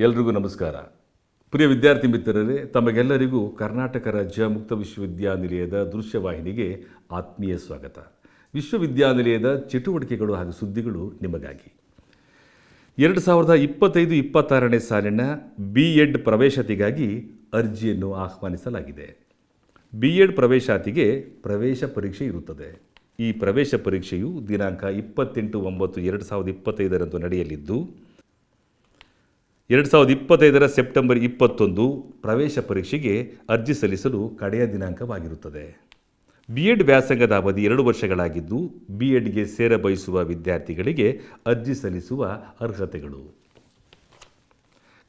ಎಲ್ರಿಗೂ ನಮಸ್ಕಾರ. ಪ್ರಿಯ ವಿದ್ಯಾರ್ಥಿ ಮಿತ್ರರೇ, ತಮಗೆಲ್ಲರಿಗೂ ಕರ್ನಾಟಕ ರಾಜ್ಯ ಮುಕ್ತ ವಿಶ್ವವಿದ್ಯಾನಿಲಯದ ದೃಶ್ಯವಾಹಿನಿಗೆ ಆತ್ಮೀಯ ಸ್ವಾಗತ. ವಿಶ್ವವಿದ್ಯಾನಿಲಯದ ಚಟುವಟಿಕೆಗಳು ಹಾಗೂ ಸುದ್ದಿಗಳು ನಿಮಗಾಗಿ. ಎರಡು ಸಾವಿರದ ಇಪ್ಪತ್ತೈದು ಇಪ್ಪತ್ತಾರನೇ ಸಾಲಿನ ಬಿ ಎಡ್ ಪ್ರವೇಶತಿಗಾಗಿ ಅರ್ಜಿಯನ್ನು ಆಹ್ವಾನಿಸಲಾಗಿದೆ. ಬಿ ಎಡ್ ಪ್ರವೇಶಾತಿಗೆ ಪ್ರವೇಶ ಪರೀಕ್ಷೆ ಇರುತ್ತದೆ. ಈ ಪ್ರವೇಶ ಪರೀಕ್ಷೆಯು ದಿನಾಂಕ ಇಪ್ಪತ್ತೆಂಟು ಒಂಬತ್ತು ಎರಡು ಸಾವಿರದ ಇಪ್ಪತ್ತೈದರಂದು ನಡೆಯಲಿದ್ದು ಎರಡು ಸಾವಿರದ ಇಪ್ಪತ್ತೈದರ ಸೆಪ್ಟೆಂಬರ್ ಇಪ್ಪತ್ತೊಂದು ಪ್ರವೇಶ ಪರೀಕ್ಷೆಗೆ ಅರ್ಜಿ ಸಲ್ಲಿಸಲು ಕಡೆಯ ದಿನಾಂಕವಾಗಿರುತ್ತದೆ. ಬಿ ಎಡ್ ವ್ಯಾಸಂಗದ ಅವಧಿ ಎರಡು ವರ್ಷಗಳಾಗಿದ್ದು ಬಿ ಎಡ್ಗೆ ಸೇರ ಬಯಸುವ ವಿದ್ಯಾರ್ಥಿಗಳಿಗೆ ಅರ್ಜಿ ಸಲ್ಲಿಸುವ ಅರ್ಹತೆಗಳು.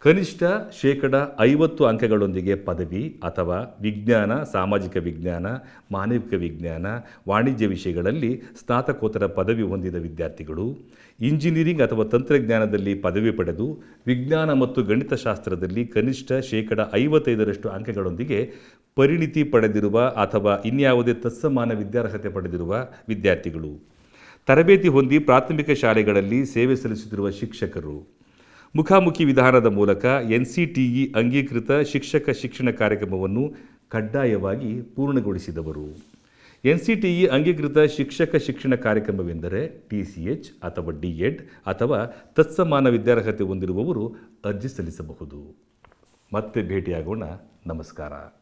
ಕನಿಷ್ಠ ಶೇಕಡ ಐವತ್ತು ಅಂಕಗಳೊಂದಿಗೆ ಪದವಿ ಅಥವಾ ವಿಜ್ಞಾನ, ಸಾಮಾಜಿಕ ವಿಜ್ಞಾನ, ಮಾನವಿಕ ವಿಜ್ಞಾನ, ವಾಣಿಜ್ಯ ವಿಷಯಗಳಲ್ಲಿ ಸ್ನಾತಕೋತ್ತರ ಪದವಿ ಹೊಂದಿದ ವಿದ್ಯಾರ್ಥಿಗಳು, ಇಂಜಿನಿಯರಿಂಗ್ ಅಥವಾ ತಂತ್ರಜ್ಞಾನದಲ್ಲಿ ಪದವಿ ಪಡೆದು ವಿಜ್ಞಾನ ಮತ್ತು ಗಣಿತಶಾಸ್ತ್ರದಲ್ಲಿ ಕನಿಷ್ಠ ಶೇಕಡ ಐವತ್ತೈದರಷ್ಟು ಅಂಕಗಳೊಂದಿಗೆ ಪರಿಣಿತಿ ಪಡೆದಿರುವ ಅಥವಾ ಇನ್ಯಾವುದೇ ತತ್ಸಮಾನ ವಿದ್ಯಾರ್ಹತೆ ಪಡೆದಿರುವ ವಿದ್ಯಾರ್ಥಿಗಳು. ತರಬೇತಿ ಹೊಂದಿ ಪ್ರಾಥಮಿಕ ಶಾಲೆಗಳಲ್ಲಿ ಸೇವೆ ಸಲ್ಲಿಸುತ್ತಿರುವ ಶಿಕ್ಷಕರು. ಮುಖಾಮುಖಿ ವಿಧಾನದ ಮೂಲಕ ಎನ್ ಅಂಗೀಕೃತ ಶಿಕ್ಷಕ ಶಿಕ್ಷಣ ಕಾರ್ಯಕ್ರಮವನ್ನು ಕಡ್ಡಾಯವಾಗಿ ಪೂರ್ಣಗೊಳಿಸಿದವರು. ಎನ್ ಸಿ ಟಿ ಇ ಅಂಗೀಕೃತ ಶಿಕ್ಷಕ ಶಿಕ್ಷಣ ಕಾರ್ಯಕ್ರಮವೆಂದರೆ ಟಿ ಸಿ ಎಚ್ ಅಥವಾ ಡಿ ಎಡ್ ಅಥವಾ ತತ್ಸಮಾನ ವಿದ್ಯಾರ್ಹತೆ ಹೊಂದಿರುವವರು ಅರ್ಜಿ ಸಲ್ಲಿಸಬಹುದು. ಮತ್ತೆ ಭೇಟಿಯಾಗೋಣ. ನಮಸ್ಕಾರ.